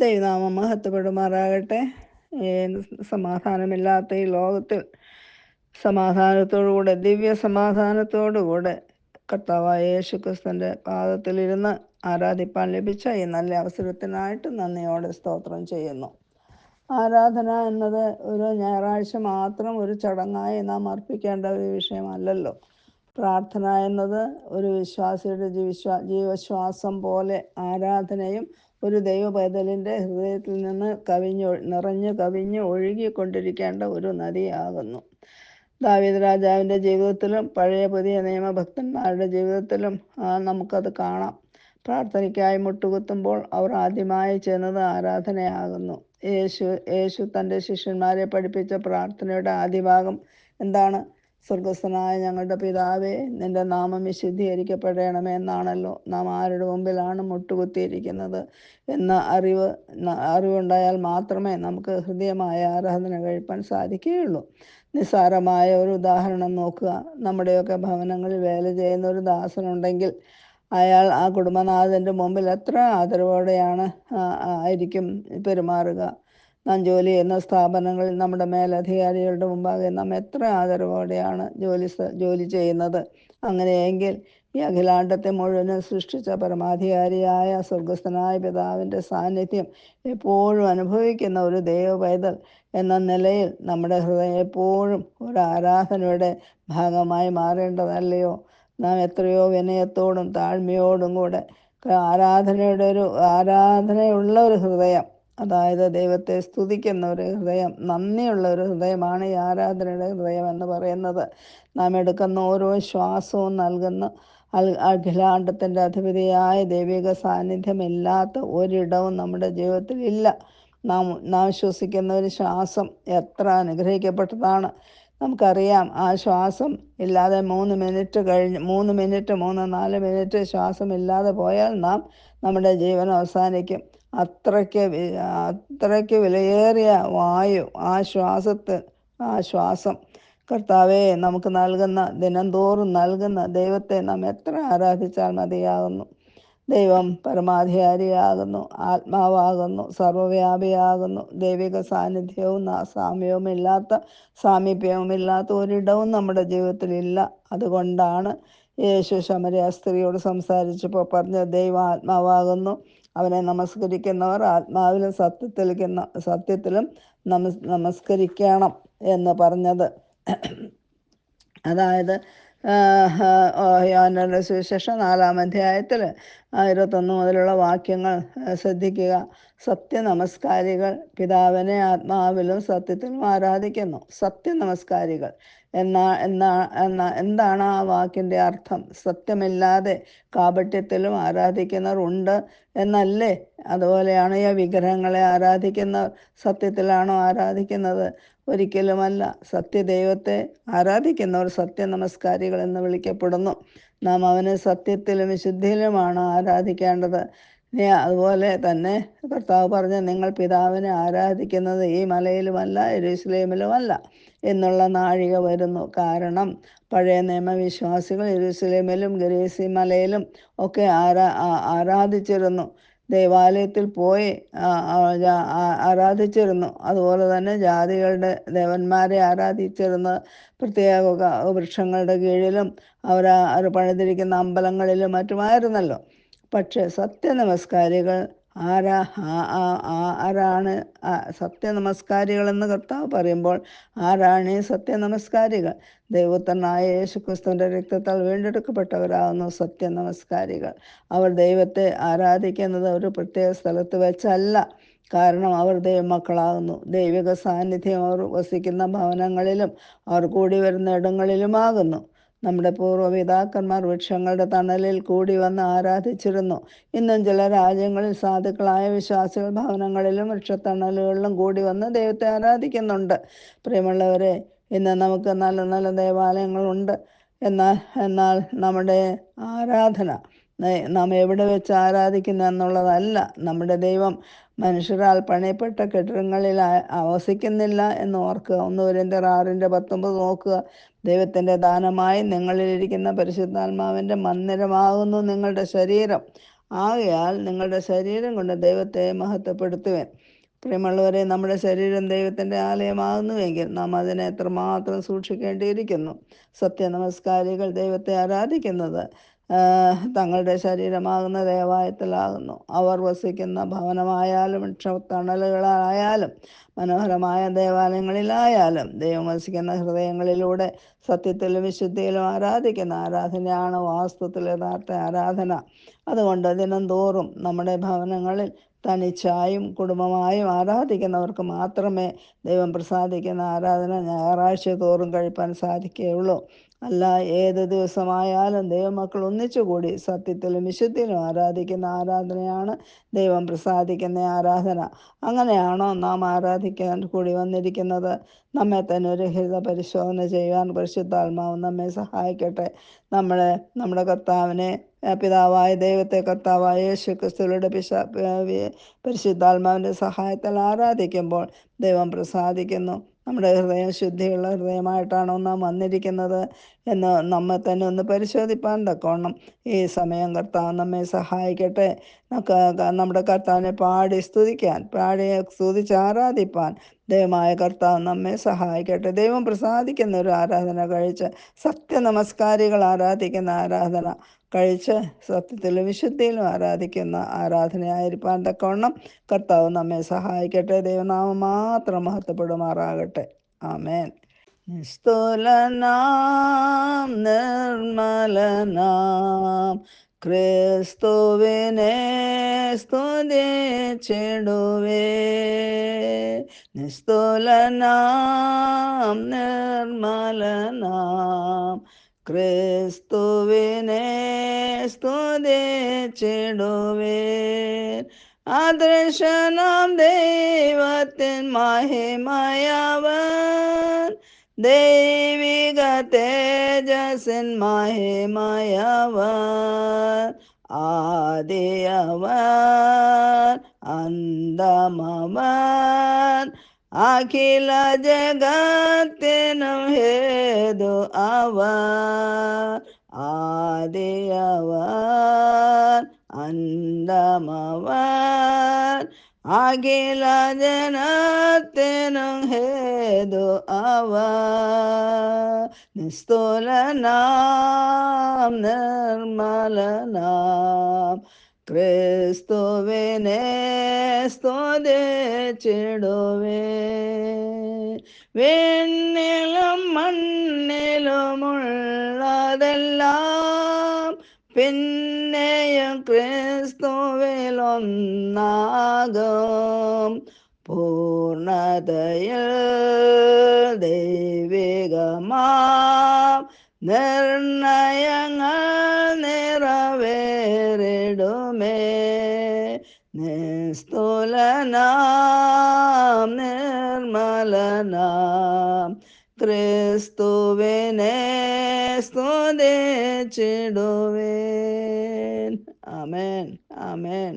ദൈവനാമം മഹത്വപ്പെടുമാറാകട്ടെ സമാധാനമില്ലാത്ത ഈ ലോകത്തിൽ സമാധാനത്തോടുകൂടെ ദിവ്യ സമാധാനത്തോടുകൂടെ കർത്താവായ യേശു ക്രിസ്തുവിന്റെ പാദത്തിലിരുന്ന് ആരാധിപ്പാൻ ലഭിച്ച ഈ നല്ല അവസരത്തിനായിട്ട് നന്ദിയോടെ സ്തോത്രം ചെയ്യുന്നു. ആരാധന എന്നത് ഒരു ഞായറാഴ്ച മാത്രം ഒരു ചടങ്ങായി നാം അർപ്പിക്കേണ്ട ഒരു വിഷയമല്ലല്ലോ. പ്രാർത്ഥന എന്നത് ഒരു വിശ്വാസിയുടെ ജീവിശ്വാ ജീവശ്വാസം പോലെ ആരാധനയും ഒരു ദൈവ പൈതലിന്റെ ഹൃദയത്തിൽ നിന്ന് കവിഞ്ഞ് നിറഞ്ഞ് കവിഞ്ഞ് ഒഴുകിക്കൊണ്ടിരിക്കേണ്ട ഒരു നദിയാകുന്നു. ദാവീദ് രാജാവിന്റെ ജീവിതത്തിലും പഴയ പുതിയ നിയമഭക്തന്മാരുടെ ജീവിതത്തിലും നമുക്കത് കാണാം. പ്രാർത്ഥനയ്ക്കായി മുട്ടുകുത്തുമ്പോൾ അവർ ആദ്യമായി ചെന്നത് ആരാധനയാകുന്നു. യേശു യേശു തന്റെ ശിഷ്യന്മാരെ പഠിപ്പിച്ച പ്രാർത്ഥനയുടെ ആദ്യഭാഗം എന്താണ്? സ്വർഗസ്ഥനായ ഞങ്ങളുടെ പിതാവേ നിന്റെ നാമം വിശുദ്ധീകരിക്കപ്പെടണമേ എന്നാണല്ലോ നാം ആരുടെ മുമ്പിലാണ് മുട്ടുകുത്തിയിരിക്കുന്നത് എന്ന അറിവ് അറിവുണ്ടായാൽ മാത്രമേ നമുക്ക് ഹൃദയമായ ആരാധന കഴിപ്പാൻ സാധിക്കുകയുള്ളൂ. നിസ്സാരമായ ഒരു ഉദാഹരണം നോക്കുക. നമ്മുടെയൊക്കെ ഭവനങ്ങളിൽ വേല ചെയ്യുന്ന ഒരു ദാസനുണ്ടെങ്കിൽ അയാൾ ആ കുടുംബനാഥന്റെ മുമ്പിൽ എത്ര ആദരവോടെയാണ് ആയിരിക്കും പെരുമാറുക. നാം ജോലി ചെയ്യുന്ന സ്ഥാപനങ്ങളിൽ നമ്മുടെ മേലധികാരികളുടെ മുമ്പാകെ നാം എത്ര ആദരവോടെയാണ് ജോലി ജോലി ചെയ്യുന്നത്. അങ്ങനെയെങ്കിൽ ഈ അഖിലാണ്ടത്തെ മുഴുവനും സൃഷ്ടിച്ച പരമാധികാരിയായ സ്വർഗസ്ഥനായ പിതാവിന്റെ സാന്നിധ്യം എപ്പോഴും അനുഭവിക്കുന്ന ഒരു ദൈവപൈതൽ എന്ന നിലയിൽ നമ്മുടെ ഹൃദയം എപ്പോഴും ഒരു ആരാധനയുടെ ഭാഗമായി മാറേണ്ടതല്ലയോ? നാം എത്രയോ വിനയത്തോടും താഴ്മയോടും കൂടെ ആരാധനയുടെ ഒരു ആരാധനയുള്ള ഒരു ഹൃദയം അതായത് ദൈവത്തെ സ്തുതിക്കുന്ന ഒരു ഹൃദയം നന്ദിയുള്ള ഒരു ഹൃദയമാണ് ഈ ആരാധനയുടെ ഹൃദയം എന്ന് പറയുന്നത്. നാം എടുക്കുന്ന ഓരോ ശ്വാസവും നൽകുന്ന അഖിലാണ്ടത്തിന്റെ അധിപതിയായ ദൈവിക സാന്നിധ്യമില്ലാത്ത ഒരിടവും നമ്മുടെ ജീവിതത്തിൽ ഇല്ല. നാം നാം ശ്വസിക്കുന്ന ഒരു ശ്വാസം എത്ര അനുഗ്രഹിക്കപ്പെട്ടതാണ്. നമുക്കറിയാം ആ ശ്വാസം ഇല്ലാതെ മൂന്ന് മിനിറ്റ് കഴിഞ്ഞ് മൂന്ന് മിനിറ്റ് മൂന്ന് നാല് മിനിറ്റ് ശ്വാസം ഇല്ലാതെ പോയാൽ നാം നമ്മുടെ ജീവൻ അവസാനിക്കും. അത്രയ്ക്ക് അത്രയ്ക്ക് വിലയേറിയ വായു ആ ശ്വാസത്ത് ആ ശ്വാസം. കർത്താവെ നമുക്ക് നൽകുന്ന ദിനംതോറും നൽകുന്ന ദൈവത്തെ നാം എത്ര ആരാധിച്ചാൽ മതിയാകുന്നു. ദൈവം പരമാധികാരിയാകുന്നു ആത്മാവാകുന്നു സർവവ്യാപിയാകുന്നു. ദൈവിക സാന്നിധ്യവും സാമ്യവുമില്ലാത്ത സാമീപ്യവുമില്ലാത്ത ഒരിടവും നമ്മുടെ ജീവിതത്തിലില്ല അതുകൊണ്ടാണ് യേശു ശമരിയ സ്ത്രീയോട് സംസാരിച്ചപ്പോൾ പറഞ്ഞ ദൈവം ആത്മാവാകുന്നു അവനെ നമസ്കരിക്കുന്നവർ ആത്മാവിലും സത്യത്തിലും സത്യത്തിലും നമസ് നമസ്കരിക്കണം എന്ന് പറഞ്ഞത്. അതായത് സുവിശേഷം നാലാം അധ്യായത്തിൽ ഇരുപത്തൊന്ന് മുതലുള്ള വാക്യങ്ങൾ ശ്രദ്ധിക്കുക. സത്യ നമസ്കാരികൾ പിതാവിനെ ആത്മാവിലും സത്യത്തിലും ആരാധിക്കുന്നു. സത്യനമസ്കാരികൾ. എന്നാ എന്നാ എന്നാ എന്താണ് ആ വാക്കിന്റെ അർത്ഥം? സത്യമില്ലാതെ കാപട്യത്തിലും ആരാധിക്കുന്നവർ ഉണ്ട് എന്നല്ലേ? അതുപോലെയാണ് ഈ വിഗ്രഹങ്ങളെ ആരാധിക്കുന്ന സത്യത്തിലാണോ ആരാധിക്കുന്നത്? ഒരിക്കലുമല്ല. സത്യദൈവത്തെ ആരാധിക്കുന്നവർ സത്യനമസ്കാരികൾ എന്ന് വിളിക്കപ്പെടുന്നു. നാം അവനെ സത്യത്തിലും വിശുദ്ധിയിലുമാണ് ആരാധിക്കേണ്ടത്. ഇനി അതുപോലെ തന്നെ കർത്താവ് പറഞ്ഞ നിങ്ങൾ പിതാവിനെ ആരാധിക്കുന്നത് ഈ മലയിലുമല്ല എരുസലേമിലുമല്ല എന്നുള്ള നാഴിക വരുന്നു. കാരണം പഴയ നിയമവിശ്വാസികൾ എരുസലേമിലും ഗരീസി മലയിലും ഒക്കെ ആരാ ആരാധിച്ചിരുന്നു. ദേവാലയത്തിൽ പോയി ആരാധിച്ചിരുന്നു. അതുപോലെ തന്നെ ജാതികളുടെ ദേവന്മാരെ ആരാധിച്ചിരുന്ന. പ്രത്യേക വൃക്ഷങ്ങളുടെ കീഴിലും അവർ പണിതിരിക്കുന്ന അമ്പലങ്ങളിലും മറ്റുമായിരുന്നല്ലോ. പക്ഷേ സത്യനമസ്കാരികൾ ആരാ ആ- ആ- ആരാണ് സത്യനമസ്കാരികളെന്ന് കർത്താവ് പറയുമ്പോൾ ആരാണ് ഈ സത്യനമസ്കാരികൾ? ദൈവത്തനായ യേശുക്രിസ്തുവിന്റെ രക്തത്താൽ വീണ്ടെടുക്കപ്പെട്ടവരാകുന്നു സത്യനമസ്കാരികൾ. അവർ ദൈവത്തെ ആരാധിക്കുന്നത് ഒരു പ്രത്യേക സ്ഥലത്ത് വെച്ചല്ല. കാരണം അവർ ദൈവമക്കളാകുന്നു. ദൈവിക സാന്നിധ്യം അവർ വസിക്കുന്ന ഭവനങ്ങളിലും അവർ കൂടി വരുന്ന ഇടങ്ങളിലുമാകുന്നു. നമ്മുടെ പൂർവപിതാക്കന്മാർ വൃക്ഷങ്ങളുടെ തണലിൽ കൂടി വന്ന് ആരാധിച്ചിരുന്നു. ഇന്നും ചില രാജ്യങ്ങളിൽ സാധുക്കളായ വിശ്വാസികൾ ഭവനങ്ങളിലും വൃക്ഷത്തണലുകളിലും കൂടി വന്ന് ദൈവത്തെ ആരാധിക്കുന്നുണ്ട്. പ്രിയമുള്ളവരെ ഇന്ന് നമുക്ക് നല്ല നല്ല ദേവാലയങ്ങളുണ്ട്. എന്നാൽ എന്നാൽ നമ്മുടെ ആരാധന ന- എവിടെ വെച്ച് ആരാധിക്കുന്നു എന്നുള്ളതല്ല. നമ്മുടെ ദൈവം മനുഷ്യരാൽ പണിയപ്പെട്ട കെട്ടിടങ്ങളിൽ ആവസിക്കുന്നില്ല എന്ന് ഓർക്കുക. ഒന്ന് ഒരിന്റെ ആറിന്റെ പത്തൊമ്പത് നോക്കുക. ദൈവത്തിന്റെ ദാനമായി നിങ്ങളിലിരിക്കുന്ന പരിശുദ്ധാത്മാവിന്റെ മന്ദിരമാകുന്നു നിങ്ങളുടെ ശരീരം. ആകയാൽ നിങ്ങളുടെ ശരീരം കൊണ്ട് ദൈവത്തെ മഹത്വപ്പെടുത്തുവേൻ. പ്രിയമുള്ളവരെ നമ്മുടെ ശരീരം ദൈവത്തിന്റെ ആലയമാകുന്നുവെങ്കിൽ നാം അതിനെ എത്രമാത്രം സൂക്ഷിക്കേണ്ടിയിരിക്കുന്നു? സത്യ നമസ്കാരികൾ ദൈവത്തെ ആരാധിക്കുന്നത്? തങ്ങളുടെ ശരീരമാകുന്ന ദേവായത്തിലാകുന്നു. അവർ വസിക്കുന്ന ഭവനമായാലും വൃക്ഷത്തണലുകളായാലും മനോഹരമായ ദേവാലയങ്ങളിലായാലും ദൈവം വസിക്കുന്ന ഹൃദയങ്ങളിലൂടെ സത്യത്തിലും വിശുദ്ധിയിലും ആരാധിക്കുന്ന ആരാധനയാണ് വാസ്തുത്തിൽ യഥാർത്ഥ ആരാധന. അതുകൊണ്ട് ദിനം തോറും നമ്മുടെ ഭവനങ്ങളിൽ തനിച്ചായും കുടുംബമായും ആരാധിക്കുന്നവർക്ക് മാത്രമേ ദൈവം പ്രസാദിക്കുന്ന ആരാധന ഞായറാഴ്ച തോറും കഴിപ്പാൻ സാധിക്കുകയുള്ളൂ. അല്ല ഏത് ദിവസമായാലും ദൈവമക്കൾ ഒന്നിച്ചുകൂടി സത്യത്തിലും വിശുദ്ധിയിലും ആരാധിക്കുന്ന ആരാധനയാണ് ദൈവം പ്രസാദിക്കുന്ന ആരാധന. അങ്ങനെയാണോ നാം ആരാധിക്കാൻ കൂടി വന്നിരിക്കുന്നത്? നമ്മെ തന്നെ ഒരു ഹിത പരിശോധന ചെയ്യുവാൻ പരിശുദ്ധാത്മാവ് നമ്മെ സഹായിക്കട്ടെ. നമ്മളെ നമ്മുടെ കർത്താവിനെ പിതാവായ ദൈവത്തെ കർത്താവായ യേശു ക്രിസ്തുവിലൂടെ പിശ പരിശുദ്ധാത്മാവിന്റെ സഹായത്താൽ ആരാധിക്കുമ്പോൾ ദൈവം പ്രസാദിക്കുന്നു. നമ്മുടെ ഹൃദയം ശുദ്ധിയുള്ള ഹൃദയമായിട്ടാണോ നാം വന്നിരിക്കുന്നത് എന്ന് നമ്മെ തന്നെ ഒന്ന് പരിശോധിപ്പാൻ തക്കോണം ഈ സമയം കർത്താവ് നമ്മെ സഹായിക്കട്ടെ. നമ്മുടെ കർത്താവിനെ പാടി സ്തുതിക്കാൻ പാടി സ്തുതിച്ച് ആരാധിപ്പാൻ ദൈവമായ കർത്താവ് നമ്മെ സഹായിക്കട്ടെ. ദൈവം പ്രസാദിക്കുന്ന ഒരു ആരാധന കഴിച്ച് സത്യ നമസ്കാരികൾ ആരാധിക്കുന്ന ആരാധന കഴിച്ച് സത്യത്തിലും വിശുദ്ധിയിലും ആരാധിക്കുന്ന ആരാധനയായിരിക്കാൻ തക്കവണ്ണം കർത്താവ് നമ്മെ സഹായിക്കട്ടെ. ദൈവനാമം മാത്രം മഹത്വപ്പെടുമാറാകട്ടെ. ആമേൻ. നിസ്തുലനാം നിർമ്മലനാം ക്രിസ്തുവിനെ സ്തുതിച്ചിടുവേ നിസ്തുലനാം നിർമ്മലനാം ക്രിസ്തുവിനെ സ്തുതിച്ചിടുവേ അദൃശനാം ദൈവത്തിൻ മഹിമയവൻ ദൈവിക തേജസ്സിൻ മഹിമയവൻ ஆதே அவன் அந்தமவன். அகில ஜகத்தினம் ஏதோ அவன். ஆதே அவன் அந்தமவன். ജഗത്തിനും ഹേതു അവൻ ആദിയവൻ അന്തമവൻ അഖില ജനത്തിനും ഹേതു അവ നിസ്തുലനാം നിർമ്മലനാം ക്രിസ്തുവിനെ സ്തുതിച്ചിടുവേ വെണ്ണിലും മണ്ണിലുമുള്ളതെല്ലാം പിന്നെയും ക്രിസ്തുവിലൊന്നാകും പൂർണതയിൽ ദൈവികമാം. നിർണയങ്ങൾ നിറവേറിടുമേ. നിസ്തുലനാം നിർമ്മലനാം. ക്രിസ്തുവിനെ സ്തുതിച്ചിടുവേൻ ആമേൻ ആമേൻ